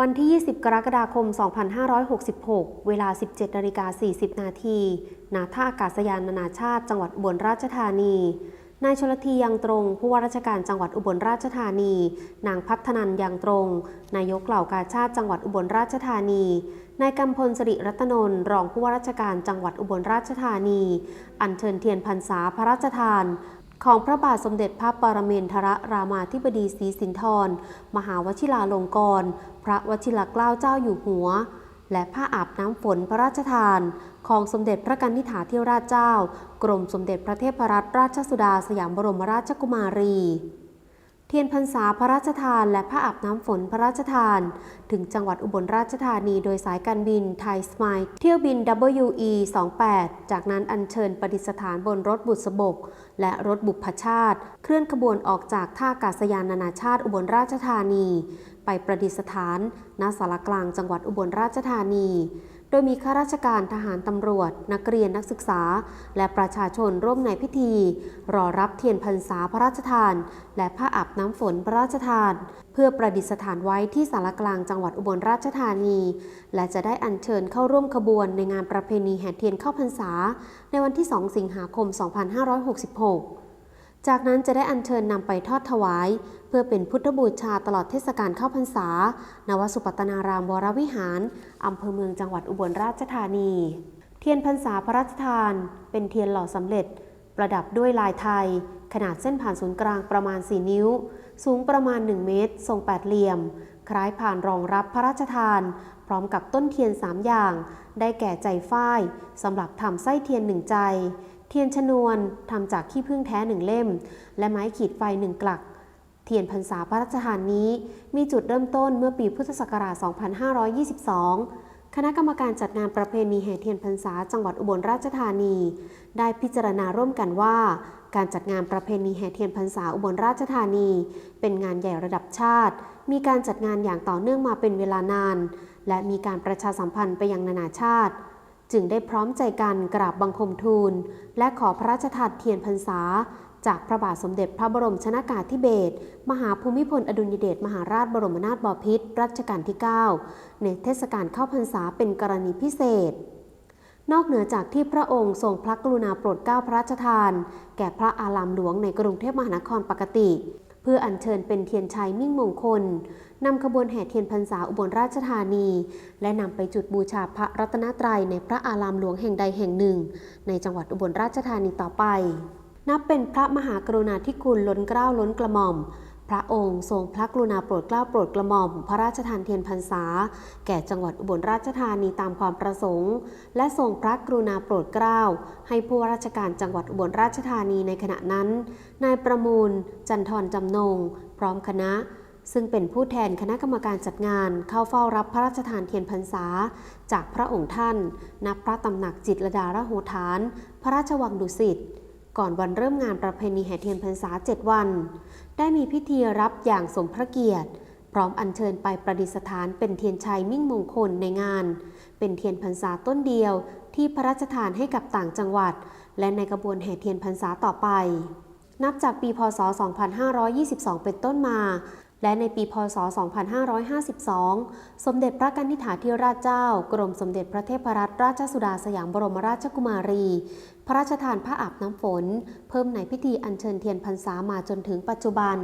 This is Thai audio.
วันที่ 20 กรกฎาคม 2566 เวลา 17นาฬิกา40 นาทีณท่าอากาศยานนานาชาติ จังหวัดอุบลราชธานี นายชลธียังตรง ผู้ว่าราชการจังหวัดอุบลราชธานี นางพัฒนันยังตรง นายกเหล่ากาชาติจังหวัดอุบลราชธานี นายกำพลสิริรัตนนรองผู้ว่าราชการจังหวัดอุบลราชธานี อัญเชิญเทียนพรรษาพระราชทาน ของพระบาทสมเด็จพระปรเมนทรรามาธิบดีศรีสินธร มหาวชิราลงกรณ์พระวชิรเกล้าเจ้าอยู่หัว และผ้าอาบน้ำฝนพระราชทาน ของสมเด็จพระกันนิฐาธิราชเจ้า กรมสมเด็จพระเทพรัตนราชสุดาสยามบรมราชกุมารี เทียนพรรษาพระราชทาน และผ้าอาบน้ำฝนพระราชทาน ถึงจังหวัดอุบลราชธานีโดยสายการบินไทยสมายเที่ยวบิน WE 28จากนั้นอัญเชิญประดิษฐานบนรถบุษบก และรถบุพชาติ เคลื่อนขบวนออกจากท่าอากาศยานนานาชาติอุบลราชธานี ไปประดิษฐานณสารกลางจังหวัดอุบลราชธานี โดยมีข้าราชการทหารตำรวจ นักเรียนนักศึกษา และประชาชนร่วมในพิธี รอรับเทียนพรรษาพระราชทาน และผ้าอาบน้ำฝนพระราชทาน เพื่อประดิษฐานไว้ที่สารกลางจังหวัดอุบลราชธานี และจะได้อัญเชิญเข้าร่วมขบวนในงานประเพณีแห่เทียนเข้าพรรษา ในวันที่ 2 สิงหาคม 2566 จากนั้นจะได้อัญเชิญนำไปทอดถวาย เพื่อเป็นพุทธบูชาตลอดเทศกาลเข้าพรรษานวสุปัตนารามวรวิหารอำเภอเมืองจังหวัดอุบลราชธานี เทียนพรรษาพระราชทาน เป็นเทียนหล่อสำเร็จ ประดับด้วยลายไทย ขนาดเส้นผ่านศูนย์กลางประมาณ 4 นิ้ว สูงประมาณ 1 เมตร ทรงแปดเหลี่ยม คล้ายผ่านรองรับพระราชทาน พร้อมกับต้นเทียน 3 อย่าง ได้แก่ใจฝ้ายสำหรับทำไส้เทียนหนึ่งใจ เทียนชนวนทำจากขี้ผึ้งแท้หนึ่งเล่ม และไม้ขีดไฟหนึ่งกลัก เทียนพรรษาพระราชทานนี้ มีจุดเริ่มต้นเมื่อปีพุทธศักราช 2522 คณะกรรมการจัดงานประเพณีแห่เทียนพรรษาจังหวัดอุบลราชธานี ได้พิจารณาร่วมกันว่า การจัดงานประเพณีแห่เทียนพรรษาอุบลราชธานี เป็นงานใหญ่ระดับชาติ มีการจัดงานอย่างต่อเนื่องมาเป็นเวลานาน และมีการประชาสัมพันธ์ไปยังนานาชาติ จึงได้พร้อมใจกันกราบบังคมทูล และขอพระราชทานเทียนพรรษา จากพระบาทสมเด็จพระบรมชนากาธิเบศรมหาภูมิพลอดุลยเดชมหาราชบรมนาถบพิตรรัชกาลที่ 9 ในเทศกาลเข้าพรรษาเป็นกรณีพิเศษ นอกเหนือจากที่พระองค์ทรงพระกรุณาโปรดเกล้าพระราชทาน แก่พระอารามหลวงในกรุงเทพมหานครปกติ เพื่ออัญเชิญเป็นเทียนชัยมิ่งมงคล นำขบวนแห่เทียนพรรษาอุบลราชธานี และนำไปจุดบูชาพระรัตนตรัยในพระอารามหลวงแห่งใดแห่งหนึ่ง ในจังหวัดอุบลราชธานีต่อไป นับเป็นพระมหากรุณาธิคุณล้นเกล้าล้นกระหม่อมพระองค์ทรงพระกรุณาโปรดเกล้าโปรดกระหม่อม พระราชทานเทียนพรรษา แก่จังหวัดอุบลราชธานีตามความประสงค์ และทรงพระกรุณาโปรดเกล้า ให้ผู้ราชการจังหวัดอุบลราชธานีในขณะนั้น นายประมูล จันทรจำนง พร้อมคณะ ซึ่งเป็นผู้แทนคณะกรรมการจัดงานเข้าเฝ้ารับพระราชทานเทียนพรรษา จากพระองค์ท่าน ณ พระตำหนักจิตรดาระโหฐาน พระราชวังดุสิต ก่อนวันเริ่มงานประเพณีแห่เทียนพรรษา 7 วัน ได้มีพิธีรับอย่างสมพระเกียรติ พร้อมอัญเชิญไปประดิษฐานเป็นเทียนชัยมิ่งมงคลในงาน เป็นเทียนพรรษาต้นเดียวที่พระราชทานให้กับต่างจังหวัด และในกระบวนแห่เทียนพรรษาต่อไป นับจากปีพศ 2522 เป็นต้นมา และในปีพศ 2552 สมเด็จพระกัณฑิฐาธิราชเจ้า กรมสมเด็จพระเทพรัตนราชสุดาสยามบรมราชกุมารี พระราชทานผ้าอาบน้ำฝน เพิ่มในพิธีอัญเชิญเทียนพรรษามาจนถึงปัจจุบัน